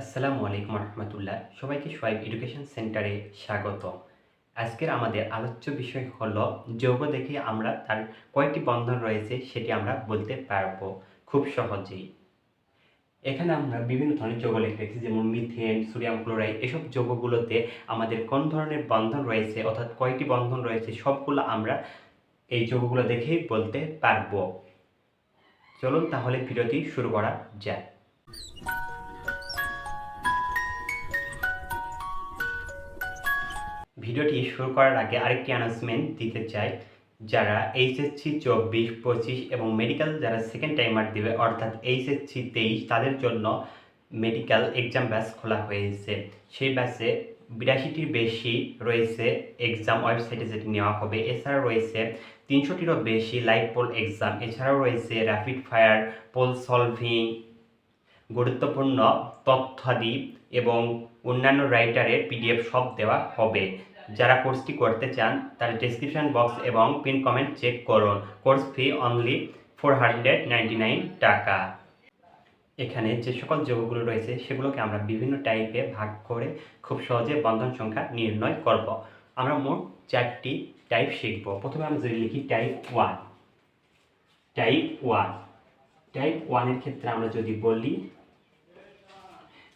আসসালামু আলাইকুম রহমতুল্লাহ। সবাইকে সোয়াইব এডুকেশন সেন্টারে স্বাগত আজকের আমাদের আলোচ্য বিষয় হলো যৌগ দেখে আমরা তার কয়েকটি বন্ধন রয়েছে সেটি আমরা বলতে পারব খুব সহজেই। এখানে আমরা বিভিন্ন ধরনের যৌগ লিখে রেখেছি, যেমন মিথেন, সোডিয়াম ক্লোরাইড, এসব যৌগগুলোতে আমাদের কোন ধরনের বন্ধন রয়েছে, অর্থাৎ কয়টি বন্ধন রয়েছে, সবগুলো আমরা এই যৌগগুলো দেখেই বলতে পারব। চলুন তাহলে ভিডিওটি শুরু করা যাক। ভিডিওটি শুরু করার আগে আরেকটি অ্যানাউন্সমেন্ট দিতে চাই। যারা এইচএসসি চব্বিশ, পঁচিশ এবং মেডিকেল যারা সেকেন্ড টাইমার দেবে, অর্থাৎ এইচএসসি তেইশ, তাদের জন্য মেডিকেল এক্সাম ব্যাচ খোলা হয়েছে। সেই ব্যাচে বিরাশিটির বেশি রয়েছে এক্সাম ওয়েবসাইটে যেটি নেওয়া হবে। এছাড়া রয়েছে তিনশোটিরও বেশি লাইভ পোল এক্সাম এছাড়াও রয়েছে র্যাপিড ফায়ার পোল সলভিং গুরুত্বপূর্ণ তথ্যাদি এবং অন্যান্য রাইটারের পিডিএফ সব দেওয়া হবে। যারা কোর্সটি করতে চান, তার ডেসক্রিপশন বক্স এবং পিন কমেন্ট চেক করুন। Course fee only four hundred টাকা। এখানে যে সকল যোগগুলো রয়েছে, সেগুলোকে আমরা বিভিন্ন টাইপে ভাগ করে খুব সহজে বন্ধন সংখ্যা নির্ণয় করব। আমরা মোট চারটি টাইপ শিখব। প্রথমে আমরা যদি লিখি type one type one type ওয়ানের ক্ষেত্রে আমরা যদি বলি,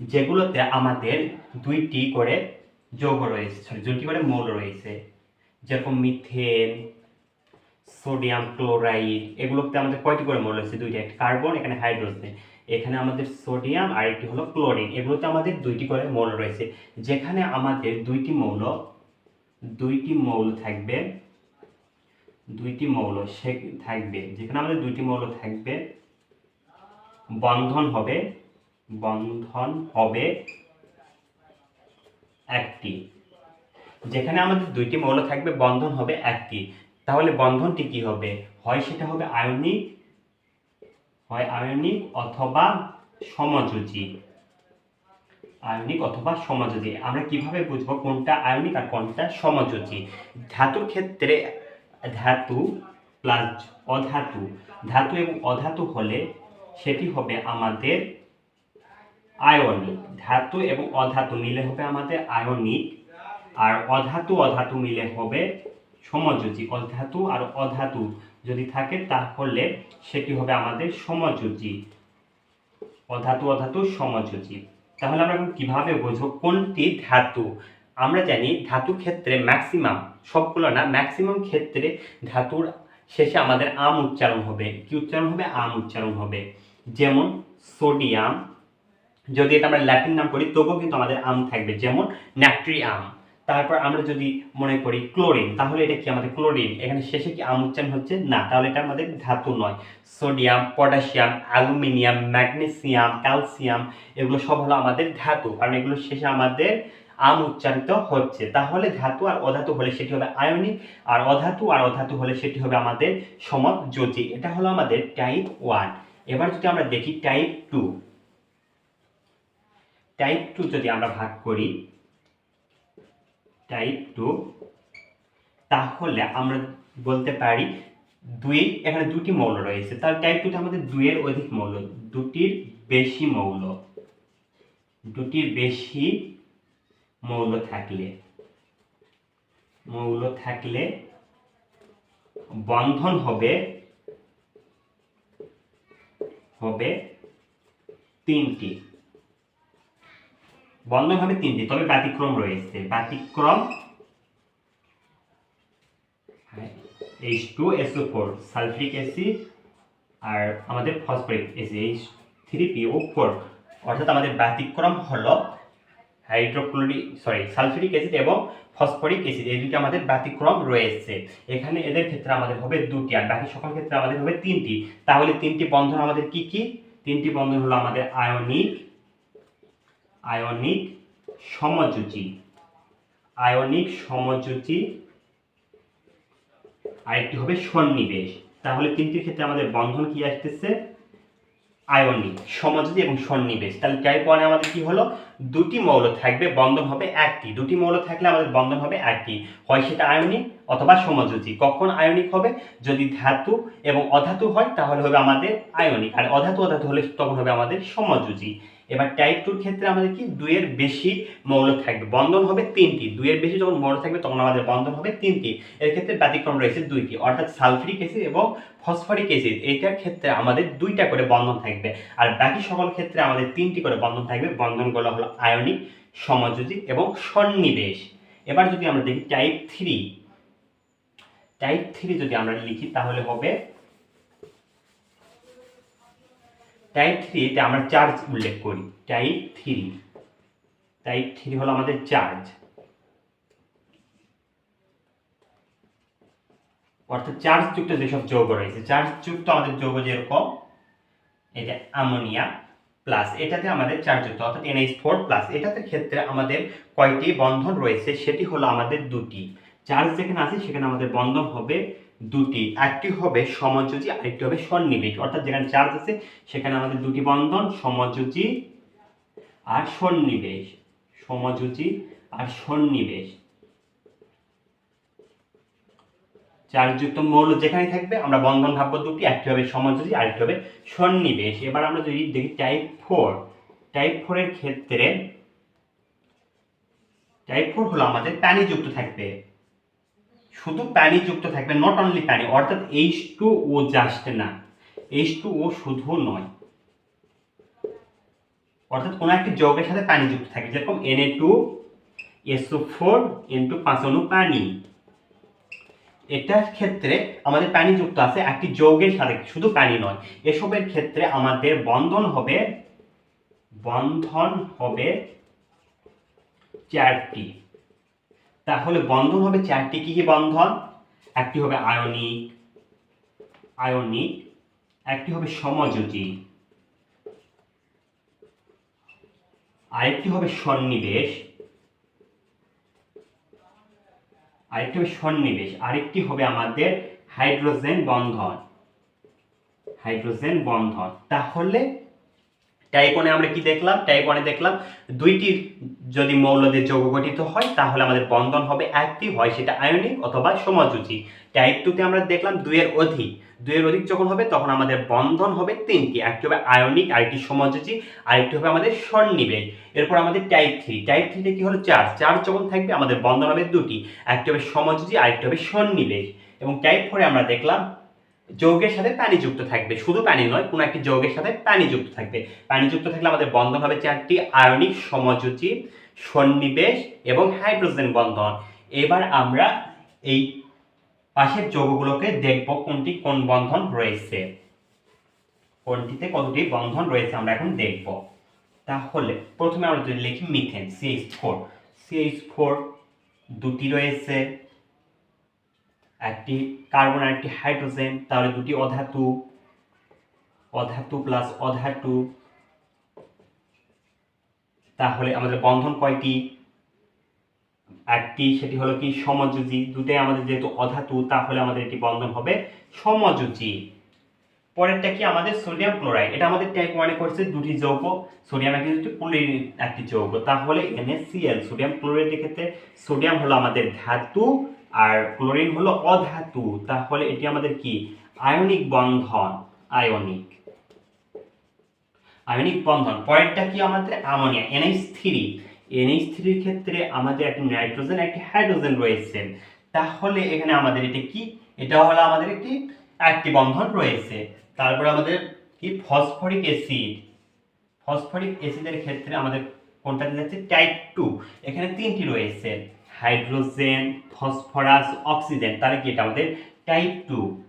যেগুলোতে আমাদের দুইটি করে যৌগ রয়েছে সরি দুইটি করে মৌল রয়েছে। যেরকম মিথেন সোডিয়াম ক্লোরাইড এগুলোতে আমাদের কয়টি করে মৌল রয়েছে? দুইটি, একটা কার্বন এখানে হাইড্রোজেন এখানে আমাদের সোডিয়াম আর একটি হলো ক্লোরিন এগুলোতে আমাদের দুইটি করে মৌল রয়েছে। যেখানে আমাদের দুইটি মৌল দুইটি মৌল থাকবে, দুইটি মৌল সে থাকবে। যেখানে আমাদের দুইটি মৌল থাকবে, বন্ধন হবে বন্ধন হবে একটি। যেখানে আমাদের দুইটি মৌল থাকবে, বন্ধন হবে একটি। তাহলে বন্ধনটি কি হবে? হয় সেটা হবে আয়নিক, হয় আয়নিক অথবা সমযোজী। আয়নিক অথবা সমযোজী। আমরা কীভাবে বুঝব কোনটা আয়নিক আর কোনটা সমযোজী? ধাতুর ক্ষেত্রে ধাতু প্লাস অধাতু। ধাতু এবং অধাতু হলে সেটি হবে আমাদের আয়নিক, ধাতু এবং অধাতু মিলে হবে আমাদের আয়নিক, আর অধাতু অধাতু মিলে হবে সমযোজী। অধাতু আর অধাতু যদি থাকে তাহলে সেটি হবে আমাদের সমযোজী। অধাতু অধাতু, সমযোজী। তাহলে আমরা কীভাবে বুঝব কোনটি ধাতু? আমরা জানি ধাতু ক্ষেত্রে ম্যাক্সিমাম সবগুলো না ম্যাক্সিমাম ক্ষেত্রে ধাতুর শেষে আমাদের আম উচ্চারণ হবে। কি উচ্চারণ হবে? আম উচ্চারণ হবে। যেমন সোডিয়াম যদি এটা আমরা ল্যাটিন নাম করি, তবুও কিন্তু আমাদের আম থাকবে। যেমন ন্যাট্রিয়াম তারপর আমরা যদি মনে করি ক্লোরিন তাহলে এটা কি আমাদের ক্লোরিন এখানে শেষে কি আম উচ্চারণ হচ্ছে? না, তাহলে এটা আমাদের ধাতু নয়। Sodium potassium aluminium magnesium calcium এগুলো সব হলো আমাদের ধাতু। কারণ এগুলো শেষে আমাদের আম উচ্চারিত হচ্ছে। তাহলে ধাতু আর অধাতু হলে সেটি হবে আয়নিক, আর অধাতু আর অধাতু হলে সেটি হবে আমাদের সমযোজী। এটা হলো আমাদের টাইপ ওয়ান এবার যদি আমরা দেখি টাইপ টু টাইপ টু যদি আমরা ভাগ করি টাইপ টু তাহলে আমরা বলতে পারি দুই, এখানে দুটি মৌল রয়েছে। তার টাইপ টুতে আমাদের দুইয়ের অধিক মৌল, দুটির বেশি মৌল, দুটির বেশি মৌল থাকলে মৌল থাকলে বন্ধন হবে হবে তিনটি। বন্ধন হবে তিনটি, তবে ব্যতিক্রম রয়েছে। ব্যতিক্রম H two SO four sulphuric acid আর আমাদের phosphoric acid H three PO four অর্থাৎ আমাদের ব্যতিক্রম হলো হাইড্রোক্লোরিক সরি সালফিউরিক অ্যাসিড এবং ফসফরিক অ্যাসিড। এই দুটি আমাদের ব্যতিক্রম রয়েছে। এখানে এদের ক্ষেত্রে আমাদের হবে দুটি আর বাকি সকল ক্ষেত্রে আমাদের হবে তিনটি। তাহলে তিনটি বন্ধন আমাদের কি কি? তিনটি বন্ধন হলো আমাদের আয়নিক আয়নিক সমযোজী। আয়নিক সমযোজী আরেকটি হবে সন্নিবেশ। তাহলে তিনটির ক্ষেত্রে আমাদের বন্ধন কি আসতেছে? আয়নিক সমযোজী এবং সন্নিবেশ। তাহলে টাইপ ওয়ানে আমাদের কি হলো? দুটি মৌল থাকবে, বন্ধন হবে একটি। দুটি মৌল থাকলে আমাদের বন্ধন হবে একটি। হয় সেটা আয়নিক অথবা সমযোজী। কখন আয়নিক হবে? যদি ধাতু এবং অধাতু হয়, তাহলে হবে আমাদের আয়নিক। আর অধাতু অধাতু হলে তখন হবে আমাদের সমযোজী। এবার টাইপ টুর ক্ষেত্রে আমাদের কি? দুইয়ের বেশি মৌল থাকবে। বন্ধন হবে তিনটি। দুইয়ের বেশি যখন মৌল থাকবে, তখন আমাদের বন্ধন হবে তিনটি। এর ক্ষেত্রে ব্যতিক্রম রয়েছে দুইটি। অর্থাৎ সালফিরিক অ্যাসিড এবং ফসফরিক অ্যাসিড। এইটার ক্ষেত্রে আমাদের দুইটা করে বন্ধন থাকবে। আর বাকি সকল ক্ষেত্রে আমাদের তিনটি করে বন্ধন থাকবে। বন্ধনগুলো হলো আয়নিক সমযোজী এবং সন্নিবেশ। এবার যদি আমরা দেখি টাইপ থ্রি টাইপ থ্রি যদি আমরা লিখি, তাহলে হবে টাইপ থ্রিতে আমরা চার্জ উল্লেখ করি। টাইপ থ্রি টাইপ থ্রি হলো আমাদের চার্জ অর্থাৎ চার্জ যুক্ত যেসব যৌগ রয়েছে চার্জ যুক্ত আমাদের যৌগ যেরকম এটা অ্যামোনিয়া প্লাস এটাতে আমাদের চার্জ যুক্ত, অর্থাৎ এনএইচ ফোর প্লাস এটাতে ক্ষেত্রে আমাদের কয়টি বন্ধন রয়েছে, সেটি হলো আমাদের দুটি। চার্জ যেখানে আছে, সেখানে আমাদের বন্ধন হবে দুটি। একটি হবে সমযোজী, আরেকটি হবে সন্নিবেশ। অর্থাৎ যেখানে চার্জ আছে, সেখানে আমাদের দুটি বন্ধন, সমযোজী আর সন্নিবেশ। সমযোজী আর সন্নিবেশ। চার্জযুক্ত মৌল যেখানে থাকবে, আমরা বন্ধন ভাববো দুটি, একটি হবে সমযোজী, আরেকটি হবে সন্নিবেশ। এবার আমরা যদি দেখি টাইপ ফোর টাইপ ফোরের ক্ষেত্রে টাইপ ফোর হলো আমাদের পানিযুক্ত থাকবে। শুধু পানিযুক্ত থাকবে নট অনলি পানি অর্থাৎ এইচ টু ও জাস্ট না। এইচ টু ও শুধু নয়। অর্থাৎ কোনো একটি যৌগের সাথে পানি যুক্ত থাকে, যেরকম NA two SO four into পাঁচ অণু পানি এটার ক্ষেত্রে আমাদের পানি যুক্ত আছে একটি যৌগের সাথে, শুধু পানি নয়। এসবের ক্ষেত্রে আমাদের বন্ধন হবে বন্ধন হবে চারটি। তাহলে বন্ধন হবে চারটি, কি কি বন্ধন? একটি হবে আয়নিক আয়নিক, একটি হবে সমযোজী, আরেকটি হবে সন্নিবেশ, আরেকটি হবে সন্নিবেশ, আরেকটি হবে আমাদের হাইড্রোজেন বন্ধন হাইড্রোজেন বন্ধন। তাহলে টাইপ ওয়ানে আমরা কি দেখলাম? টাইপ ওয়ানে দেখলাম দুইটি যদি মৌলদের যৌগ গঠিত হয়, তাহলে আমাদের বন্ধন হবে একটি হয় সেটা আয়নিক অথবা সমযোজী। টাইপ টুতে আমরা দেখলাম দুইয়ের অধিক। দুইয়ের অধিক যখন হবে, তখন আমাদের বন্ধন হবে তিনটি। একটি হবে আয়নিক আরেকটি সমযোজী, আরেকটি হবে আমাদের সন্নিবেশ। এরপর আমাদের টাইপ থ্রি টাইপ থ্রিতে কি হলো? চার্জ চার্জ যখন থাকবে, আমাদের বন্ধন হবে দুটি। একটি হবে সমযোজী, আরেকটি হবে সন্নিবেশ। এবং টাইপ ফোরে আমরা দেখলাম যৌগের সাথে পানি যুক্ত থাকবে। শুধু পানি নয়, কোনো একটি যৌগের সাথে পানি যুক্ত থাকবে। পানি যুক্ত থাকলে আমাদের বন্ধন হবে চারটি আয়নিক সমযোজী, সন্নিবেশ এবং হাইড্রোজেন বন্ধন। এবার আমরা এই পাশের যৌগগুলোকে দেখব কোনটি কোন বন্ধন রয়েছে। কোনটিতে কতটি বন্ধন রয়েছে আমরা এখন দেখব। তাহলে প্রথমে আমরা যদি লিখি methane CH four. CH four দুটি রয়েছে। একটি কার্বন আর একটি হাইড্রোজেন, তাহলে দুটি অধাতু অধাতু প্লাস অধাতু। তাহলে আমাদের বন্ধন কয়টি? একটি, সেটি হলো কি সমযোজী। দুটাই আমাদের যেহেতু অধাতু, তাহলে আমাদের এটি বন্ধন হবে সমযোজী। পরেরটা কি আমাদের সোডিয়াম ক্লোরাইড? এটা আমাদের টাইপ ওয়ানে করছে দুটি যৌগ, সোডিয়াম একটি দুটি ক্লোরিন একটি যৌগ। তাহলে NaCl সোডিয়াম ক্লোরাইডের ক্ষেত্রে সোডিয়াম হলো আমাদের ধাতু আর ক্লোরিন হলো অধাতু, তাহলে এটি আমাদের কি? আয়নিক বন্ধন, আয়নিক। আয়নিক বন্ধন পরেরটা কি আমাদের? অ্যামোনিয়া এনএইচ থ্রি এনএইচ থ্রির ক্ষেত্রে আমাদের একটি নাইট্রোজেন, একটি হাইড্রোজেন রয়েছে। তাহলে এখানে আমাদের এটা কি? এটা হলো আমাদের একটি একটি বন্ধন রয়েছে। তারপর আমাদের কি? Phosphoric acid. ফসফরিক অ্যাসিডের ক্ষেত্রে আমাদের কোনটাতে যাচ্ছে? টাইপ টু এখানে তিনটি রয়েছে। হাইড্রোজেন, ফসফরাস, অক্সিজেন, তাহলে কি এটা আমাদের টাইপ টু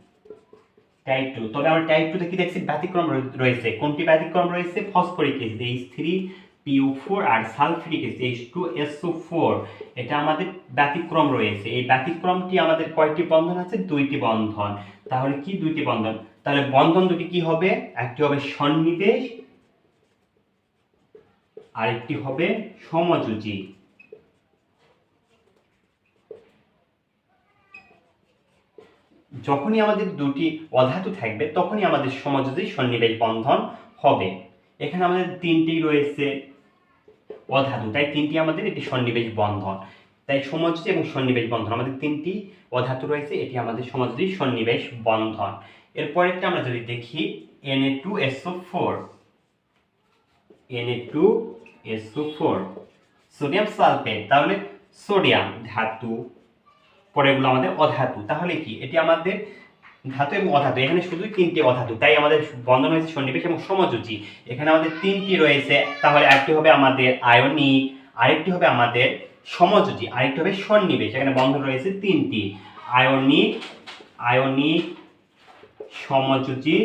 টাইপ টু তবে আমরা টাইপ টুতে কি দেখছি? ব্যতিক্রম রয়ে- রয়েছে। কোনটি ব্যতিক্রম রয়েছে? Phosphoric acid H three PO four আর sulphuric acid H two SO four এটা আমাদের ব্যতিক্রম রয়েছে। এই ব্যতিক্রমটি আমাদের কয়টি বন্ধন আছে? দুইটি বন্ধন। তাহলে কি দুইটি বন্ধন? তাহলে বন্ধন দুটি কি হবে? একটি হবে সন্নিবেশ, আরেকটি হবে সমযোজী। যখনই আমাদের দুটি অধাতু থাকবে, তখনই আমাদের সমযোজী সন্নিবেশ বন্ধন হবে। এখানে আমাদের তিনটি রয়েছে অধাতু, তাই তিনটি আমাদের এটি সন্নিবেশ বন্ধন। তাই সমযোজী এবং সন্নিবেশ বন্ধন, আমাদের তিনটি অধাতু রয়েছে, এটি আমাদের সমযোজী সন্নিবেশ বন্ধন। এরপরেরটা আমরা যদি দেখি NA two SO four N two SO four sodium sulphate তাহলে সোডিয়াম ধাতু। পরেগুলো আমাদের অধাতু। তাহলে কি? এটি আমাদের ধাতু এবং অধাতু। এখানে শুধু তিনটি অধাতু, তাই আমাদের বন্ধন হয়েছে সন্নিবেশ এবং সমযোজী। এখানে আমাদের তিনটি রয়েছে, তাহলে একটি হবে আমাদের আয়নিক, আরেকটি হবে আমাদের সমযোজী, আরেকটি হবে সন্নিবেশ। এখানে বন্ধন রয়েছে তিনটি, আয়নিক আয়নিক, সমযোজী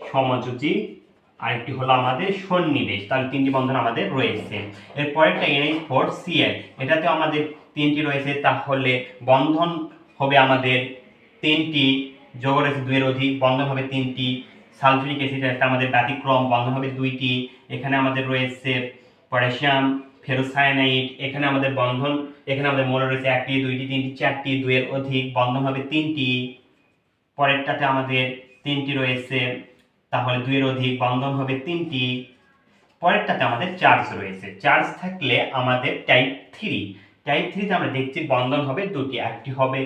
সমযোজী আরেকটি হলো আমাদের সন্নিবেশ, তাহলে তিনটি বন্ধন আমাদের রয়েছে। এরপরেরটা এনএইচ ফোর সিএল এটাতেও আমাদের তিনটি রয়েছে, তাহলে বন্ধন হবে আমাদের তিনটি, যোগ রয়েছে দুইয়ের অধিক, বন্ধন হবে তিনটি, সালফিউরিক অ্যাসিড একটা আমাদের ব্যতিক্রম, বন্ধন হবে দুইটি, এখানে আমাদের রয়েছে পটাশিয়াম, ফেরোসায়ানাইড, এখানে আমাদের বন্ধন, এখানে আমাদের মৌল রয়েছে একটি, দুইটি, তিনটি, চারটি, দুইয়ের অধিক, বন্ধন হবে তিনটি। পরেরটাতে আমাদের তিনটি রয়েছে তাহলে দুইয়ের অধিক বন্ধন হবে তিনটি। পরেরটাতে আমাদের চার্জ রয়েছে। চার্জ থাকলে আমাদের টাইপ থ্রি টাইপ থ্রিতে আমরা দেখছি বন্ধন হবে দুটি। একটি হবে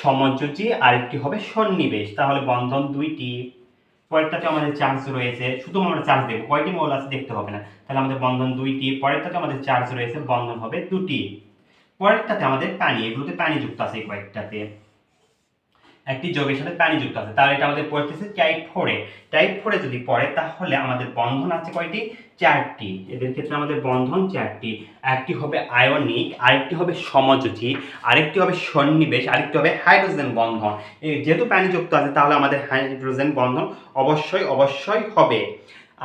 সমযোজী, আরেকটি হবে সন্নিবেশ। তাহলে বন্ধন দুইটি। পরেরটাতে আমাদের চার্জ রয়েছে শুধু আমরা চার্জ দেবো, কয়টি মৌল আছে দেখতে হবে না। তাহলে আমাদের বন্ধন দুইটি, পরেরটাতে আমাদের চার্জ রয়েছে, বন্ধন হবে দুটি। পরেরটাতে আমাদের পানি, এগুলোতে পানি যুক্ত আছে কয়েকটাতে। একটি যোগের সাথে পানি যুক্ত আছে। তাহলে এটা আমাদের পড়তেছে টাইপ ফোরে টাইপ ফোরে যদি পড়ে, তাহলে আমাদের বন্ধন আছে কয়টি? চারটি। এদের ক্ষেত্রে আমাদের বন্ধন চারটি। একটি হবে আয়নিক, আরেকটি হবে সমযোজী, আরেকটি হবে সন্নিবেশ, আরেকটি হবে হাইড্রোজেন বন্ধন। যেহেতু পানি যুক্ত আছে, তাহলে আমাদের হাইড্রোজেন বন্ধন অবশ্যই অবশ্যই হবে।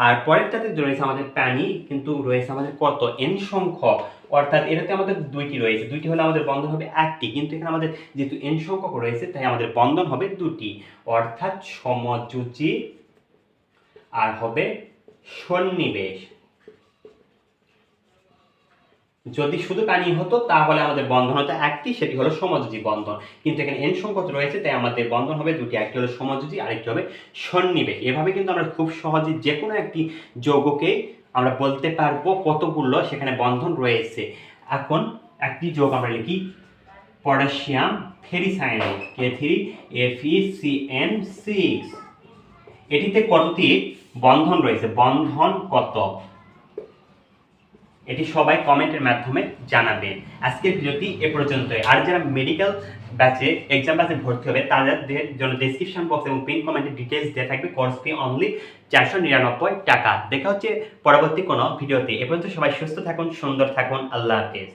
আর পরেরটাতে রয়েছে আমাদের পানি কিন্তু রয়েছে আমাদের কত? এন সংখ্যক। অর্থাৎ এটাতে আমাদের দুইটি রয়েছে। দুইটি হলে আমাদের বন্ধন হবে একটি, কিন্তু এখানে আমাদের যেহেতু এন সংখ্যক রয়েছে, তাই আমাদের বন্ধন হবে দুটি। অর্থাৎ সমযোজী আর হবে সন্নিবেশ। যদি শুধু পানি হতো, তাহলে আমাদের বন্ধন হতো একটি, সেটি হলো সমযোজী বন্ধন। কিন্তু এখানে এন সংখ্যক রয়েছে, তাই আমাদের বন্ধন হবে দুটি, একটি হলো সমযোজী, আরেকটি হবে সন্নিবেশ। এভাবে কিন্তু আমরা খুব সহজে যে কোনো একটি যৌগকে আমরা বলতে পারব কতগুলো সেখানে বন্ধন রয়েছে। এখন একটি যোগ আমরা লিখি। Potassium ferricyanide K three Fe C N six এটিতে কতটি বন্ধন রয়েছে? বন্ধন কত? এটি সবাই কমেন্টের মাধ্যমে জানাবে। আজকের ভিডিওটি এ পর্যন্তই। আর যারা মেডিকেল ব্যাচে এক্সাম ব্যাচে ভর্তি হবে, তাদের জন্য ডেসক্রিপশন বক্স এবং পিন কমেন্টে ডিটেলস দেওয়া থাকবে কোর্স ফি অনলি চারশো নিরানব্বই টাকা। দেখা হচ্ছে পরবর্তী কোনো ভিডিওতে। এ পর্যন্ত সবাই সুস্থ থাকুন, সুন্দর থাকুন। আল্লাহ হাফেজ।